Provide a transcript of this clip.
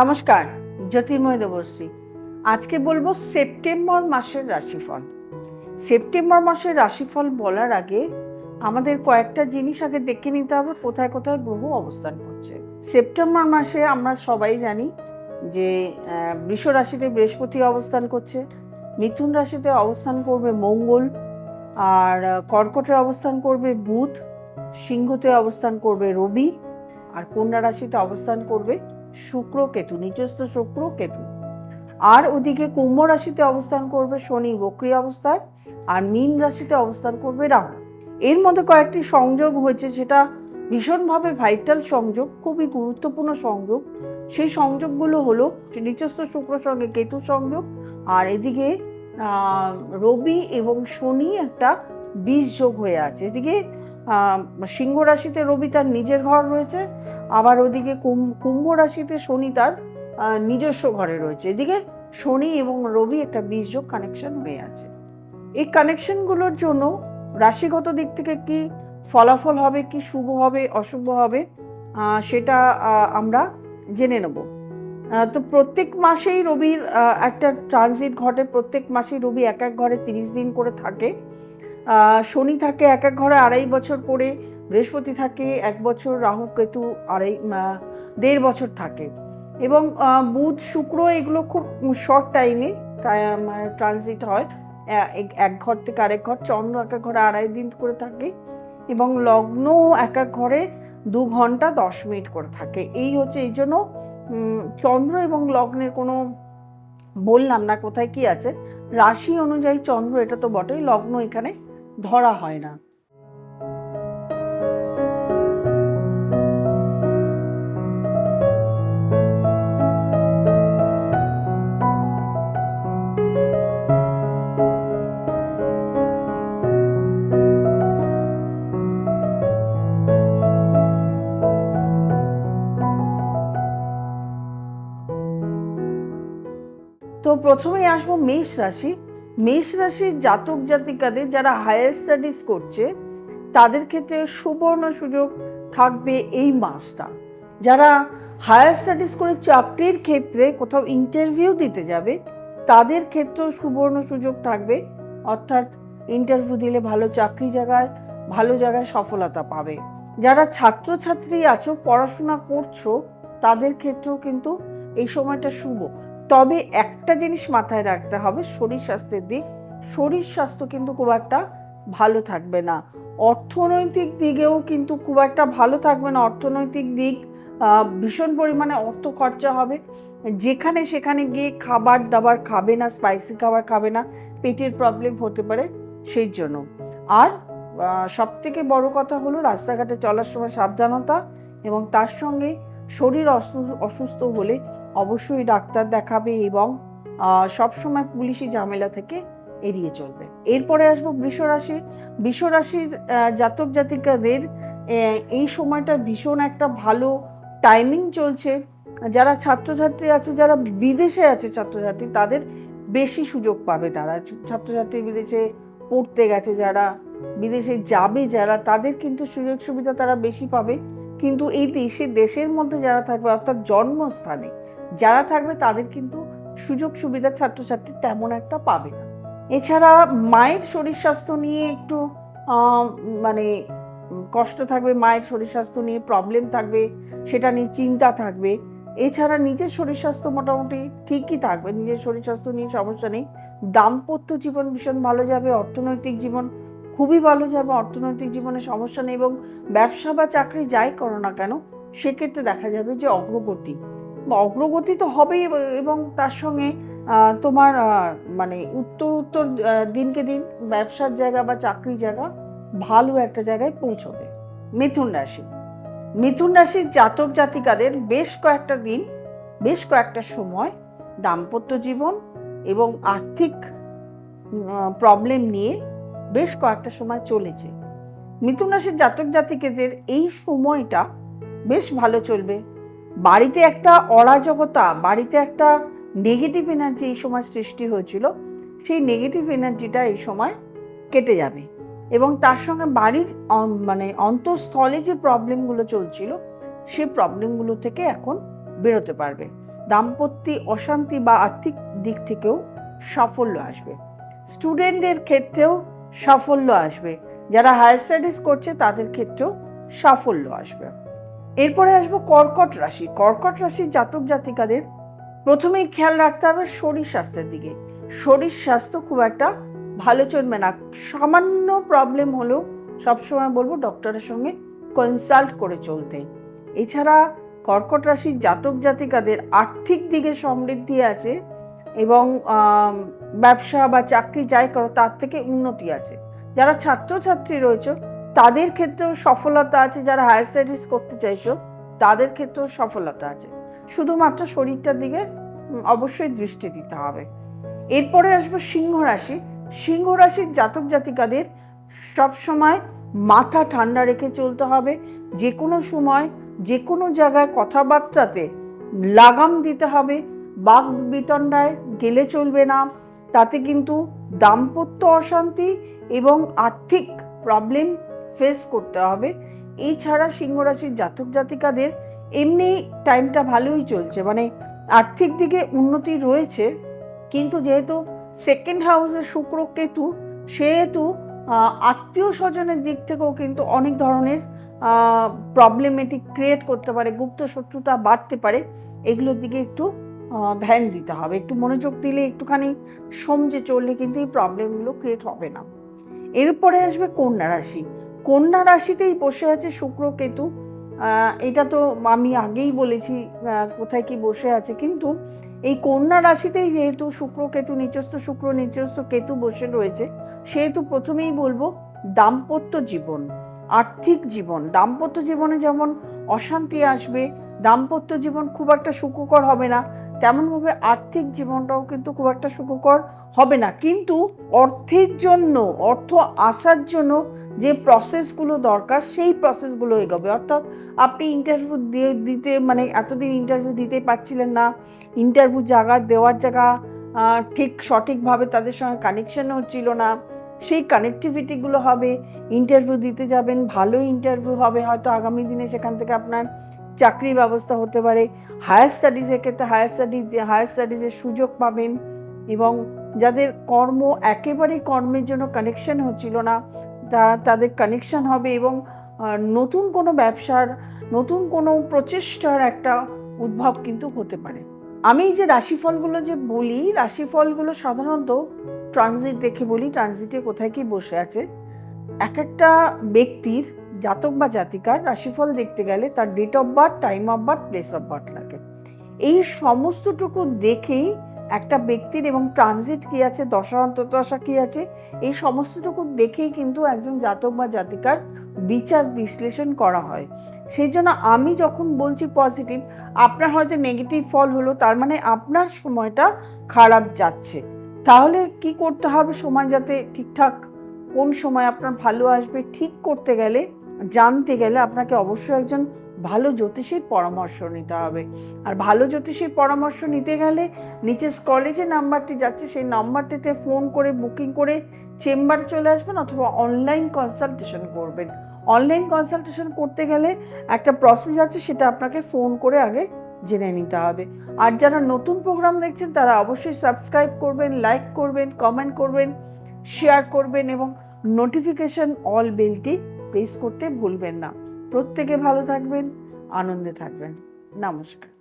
নমস্কার, জ্যোতির্ময় দেবশ্রী। আজকে বলব সেপ্টেম্বর মাসের রাশিফল। সেপ্টেম্বর মাসের রাশিফল বলার আগে আমাদের কয়েকটা জিনিস আগে দেখে নিতে হবে, কোথায় কোথায় গ্রহ অবস্থান করছে। সেপ্টেম্বর মাসে আমরা সবাই জানি যে বৃষ রাশিতে বৃহস্পতি অবস্থান করছে, মিথুন রাশিতে অবস্থান করবে মঙ্গল, আর কর্কটে অবস্থান করবে বুধ, সিংহতে অবস্থান করবে রবি, আর কন্যা রাশিতে অবস্থান করবে শুক্র কেতু নিজস্ব শুক্র কেতু। আর ওদিকে কুম্ভ রাশিতে অবস্থান করবে শনি বক্রী অবস্থায়, আর মীন রাশিতে অবস্থান করবে রাহু। এর মধ্যে কয়েকটি সংযোগ হয়েছে, সেটা ভীষণভাবে ভাইটাল সংযোগ, খুবই গুরুত্বপূর্ণ সংযোগ। সেই সংযোগগুলো হলো নিচস্থ শুক্র সঙ্গে কেতু সংযোগ, আর এদিকে রবি এবং শনি একটা বিষ যোগ হয়ে আছে। এদিকে সিংহ রাশিতে রবি তার নিজের ঘর রয়েছে, আবার ওদিকে কুম- কুম্ভ রাশিতে শনি তার নিজস্ব ঘরে রয়েছে। এদিকে শনি এবং রবি একটা বীজযোগ কানেকশন হয়ে আছে। এই কানেকশনগুলোর জন্য রাশিগত দিক থেকে কি ফলাফল হবে, কি শুভ হবে, অশুভ হবে সেটা আমরা জেনে নেব। তো প্রত্যেক মাসেই রবির একটা ট্রানজিট ঘটে, প্রত্যেক মাসেই রবি এক এক ঘরে তিরিশ দিন করে থাকে। শনি থাকে এক এক ঘরে আড়াই বছর করে, বৃহস্পতি থাকে এক বছর, রাহু, কেতু আড়াই দেড় বছর থাকে। এবং বুধ, শুক্র এগুলো খুব শর্ট টাইমে ট্রানজিট হয়। এক- এক ঘর থেকে আরেক ঘর, চন্দ্র এক এক ঘরে আড়াই দিন করে থাকে। এবং লগ্ন এক এক ঘরে দু ঘণ্টা দশ মিনিট করে থাকে। এই হচ্ছে এই জন্য চন্দ্র এবং লগ্নের কোনো বললাম না কোথায় কি আছে। রাশি অনুযায়ী চন্দ্র এটা তো বটেই, লগ্ন এখানে ধরা হয় না। তো প্রথমেই আসব মেষ রাশি। মেষ রাশির জাতক জাতিকাদের যারা হায়ার স্টাডিজ করছে, তাদের ক্ষেত্রে সুবর্ণ সুযোগ থাকবে এই মাসটা। যারা হায়ার স্টাডিজ করে চাকরির ক্ষেত্রে কোথাও ইন্টারভিউ দিতে যাবে, তাদের ক্ষেত্রেও সুবর্ণ সুযোগ থাকবে। অর্থাৎ ইন্টারভিউ দিলে ভালো চাকরি জায়গায়, ভালো জায়গায় সফলতা পাবে। যারা ছাত্রছাত্রী আছো, পড়াশোনা করছ, তাদের ক্ষেত্রেও কিন্তু এই সময়টা শুভ। তবে একটা জিনিস মাথায় রাখতে হবে, শরীর স্বাস্থ্যের দিক। শরীর স্বাস্থ্য কিন্তু খুব একটা ভালো থাকবে না। অর্থনৈতিক দিকেও কিন্তু খুব একটা ভালো থাকবে না। অর্থনৈতিক দিক ভীষণ পরিমাণে অর্থ খরচা হবে। যেখানে সেখানে গিয়ে খাবার দাবার খাবে না স্পাইসি খাবার খাবে না, পেটের প্রবলেম হতে পারে সেই জন্য। আর সব থেকে বড় কথা হলো রাস্তাঘাটে চলার সময় সাবধানতা এবং তার সঙ্গে শরীর অসু- অসুস্থ হলে অবশ্যই ডাক্তার দেখাবে এবং সবসময় পুলিশি ঝামেলা থেকে এড়িয়ে চলবে। এরপরে আসব বৃষরাশি। বৃষরাশির জাতক জাতিকাদের এই সময়টা ভীষণ একটা ভালো টাইমিং চলছে। যারা ছাত্রছাত্রী আছে, যারা বিদেশে আছে ছাত্রছাত্রী, তাদের বেশি সুযোগ পাবে তারা। ছাত্রছাত্রী বিদেশে পড়তে গেছে, যারা বিদেশে যাবে, যারা তাদের কিন্তু সুযোগ সুবিধা তারা বেশি পাবে। কিন্তু এই দেশে, দেশের মধ্যে যারা থাকবে, অর্থাৎ জন্মস্থানে যারা থাকবে তাদের কিন্তু সুযোগ সুবিধা ছাত্রছাত্রী তেমন একটা পাবে না। এছাড়া মায়ের শরীর স্বাস্থ্য নিয়ে একটু মানে কষ্ট থাকবে, মায়ের শরীর স্বাস্থ্য নিয়ে প্রবলেম থাকবে, সেটা নিয়ে চিন্তা থাকবে। এছাড়া নিজের শরীর স্বাস্থ্য মোটামুটি ঠিকই থাকবে, নিজের শরীর স্বাস্থ্য নিয়ে সমস্যা নেই। দাম্পত্য জীবন ভীষণ ভালো যাবে, অর্থনৈতিক জীবন খুবই ভালো যাবে, অর্থনৈতিক জীবনে সমস্যা নেই এবং ব্যবসা বা চাকরি যাই করো না কেন, সেক্ষেত্রে দেখা যাবে যে অগ্রগতি। অগ্রগতি তো হবেই এবং তার সঙ্গে তোমার মানে উত্তর উত্তর দিনকে দিন ব্যবসার জায়গা বা চাকরি জায়গা ভালো একটা জায়গায় পৌঁছবে। মিথুন রাশি। মিথুন রাশির জাতক জাতিকাদের বেশ কয়েকটা দিন, বেশ কয়েকটা সময় দাম্পত্য জীবন এবং আর্থিক প্রবলেম নিয়ে বেশ কয়েকটা সময় চলেছে। মিথুন রাশির জাতক জাতিকাদের এই সময়টা বেশ ভালো চলবে। বাড়িতে একটা অরাজকতা, বাড়িতে একটা নেগেটিভ এনার্জি এই সময় সৃষ্টি হয়েছিল, সেই নেগেটিভ এনার্জিটা এই সময় কেটে যাবে। এবং তার সঙ্গে বাড়ির মানে অন্তঃস্থলে যে প্রবলেমগুলো চলছিল সেই প্রবলেমগুলো থেকে এখন বেরোতে পারবে। দাম্পত্য অশান্তি বা আর্থিক দিক থেকেও সাফল্য আসবে। স্টুডেন্টদের ক্ষেত্রেও সাফল্য আসবে। যারা হায়ার স্টাডিজ করছে, তাদের ক্ষেত্রেও সাফল্য আসবে। এরপরে আসব কর্কট রাশি। কর্কট রাশির জাতক জাতিকাদের প্রথমেই খেয়াল রাখতে হবে শরীর স্বাস্থ্যের দিকে। শরীর স্বাস্থ্য খুব একটা ভালো চলবে না। সামান্য প্রবলেম হলেও সবসময় বলব ডক্টরের সঙ্গে কনসাল্ট করে চলতে। এছাড়া কর্কট রাশির জাতক জাতিকাদের আর্থিক দিকে সমৃদ্ধি আছে এবং ব্যবসা বা চাকরি যাই করো তার থেকে উন্নতি আছে। যারা ছাত্রছাত্রী রয়েছে তাদের ক্ষেত্রেও সফলতা আছে, যারা হায়ার স্টাডিজ করতে চাইছো, তাদের ক্ষেত্রেও সফলতা আছে। শুধুমাত্র শরীরটার দিকে অবশ্যই দৃষ্টি দিতে হবে। এরপরে আসব সিংহ রাশি। সিংহ রাশির জাতক জাতিকাদের সবসময় মাথা ঠান্ডা রেখে চলতে হবে। যে কোনো সময় যে কোনো জায়গায় কথাবার্তাতে লাগাম দিতে হবে। বাক বিতণ্ডায় গেলে চলবে না। তাতে কিন্তু দাম্পত্য অশান্তি এবং আর্থিক প্রবলেম ফেস করতে হবে। এছাড়া সিংহ রাশির জাতক জাতিকাদের এমনি টাইমটা ভালোই চলছে। মানে আর্থিক দিকে উন্নতি রয়েছে, কিন্তু যেহেতু সেকেন্ড হাউসে শুক্র কেতু, সেহেতু আত্মীয় স্বজনের দিক থেকেও কিন্তু অনেক ধরনের প্রবলেমেটিক ক্রিয়েট করতে পারে, গুপ্ত শত্রুতা বাড়তে পারে। এগুলোর দিকে একটু ধ্যান দিতে হবে। একটু মনোযোগ দিলে একটুখানি সমঝে চললে কিন্তু এই প্রবলেমগুলো ক্রিয়েট হবে না। এরপরে আসবে কন্যা রাশি। কন্যা রাশিতেই বসে আছে শুক্র কেতু। এটা তো আমি আগেই বলেছি কোথায় কি বসে আছে। কিন্তু এই কন্যা রাশিতেই যেহেতু শুক্র কেতু, নিচস্থ শুক্র, নিচস্থ কেতু বসে রয়েছে, সেহেতু প্রথমেই বলব দাম্পত্য জীবন, আর্থিক জীবন। দাম্পত্য জীবনে যেমন অশান্তি আসবে, দাম্পত্য জীবন খুব একটা সুখকর হবে না। তেমনভাবে আর্থিক জীবনটাও কিন্তু খুব একটা সুখকর হবে না। কিন্তু অর্থের জন্য, অর্থ আসার জন্য যে প্রসেসগুলো দরকার, সেই প্রসেসগুলো এগোবে। অর্থাৎ আপনি ইন্টারভিউ দিয়ে দিতে মানে এতদিন ইন্টারভিউ দিতে পারছিলেন না ইন্টারভিউ জায়গা দেওয়ার জায়গা ঠিক সঠিকভাবে তাদের সঙ্গে কানেকশন হচ্ছিল না, সেই কানেকটিভিটিগুলো হবে ইন্টারভিউ দিতে যাবেন, ভালো ইন্টারভিউ হবে, হয়তো আগামী দিনে সেখান থেকে আপনার চাকরির ব্যবস্থা হতে পারে হায়ার স্টাডিজের ক্ষেত্রে হায়ার স্টাডিজ হায়ার স্টাডিজের সুযোগ পাবেন এবং যাদের কর্ম একেবারেই কর্মের জন্য কানেকশন হচ্ছিল না, তা, তাদের কানেকশন হবে এবং নতুন কোনো ব্যবসার, নতুন কোনো প্রচেষ্টার একটা উদ্ভব কিন্তু হতে পারে। আমি যে রাশিফলগুলো যে বলি, রাশিফলগুলো সাধারণত ট্রানজিট দেখে বলি ট্রানজিটে কোথায় কি বসে আছে। এক একটা ব্যক্তির জাতক বা জাতিকার রাশিফল দেখতে গেলে তার date of birth time of birth place of birth লাগে। এই সমস্তটুকু দেখেই একটা ব্যক্তির এবং ট্রানজিট কি আছে, দশা, অন্তর্দশা কি আছে, এই সমস্তটুকু দেখেই কিন্তু একজন জাতক বা জাতিকার বিচার বিশ্লেষণ করা হয়। সেই জন্য আমি যখন বলছি পজিটিভ আপনার হয়তো নেগেটিভ ফল হলো, তার মানে আপনার সময়টা খারাপ যাচ্ছে। তাহলে কি করতে হবে সময় যাতে ঠিকঠাক, কোন সময় আপনার ভালো আসবে, ঠিক করতে গেলে জানতে গেলে আপনাকে অবশ্যই একজন ভালো জ্যোতিষীর পরামর্শ নিতে হবে। আর ভালো জ্যোতিষীর পরামর্শ নিতে গেলে নিচে স্কলে যে নাম্বারটি যাচ্ছে, সেই নাম্বারটিতে ফোন করে বুকিং করে চেম্বার চলে আসবেন অথবা অনলাইন কনসালটেশন করবেন। অনলাইন কনসালটেশন করতে গেলে একটা প্রসেস আছে, সেটা আপনাকে ফোন করে আগে জেনে নিতে হবে। আর যারা নতুন প্রোগ্রাম দেখছেন, তারা অবশ্যই সাবস্ক্রাইব করবেন লাইক করবেন কমেন্ট করবেন শেয়ার করবেন এবং নোটিফিকেশন অল বেলটি প্রেস করতে ভুলবেন না। প্রত্যেকে ভালো থাকবেন আনন্দে থাকবেন। নমস্কার।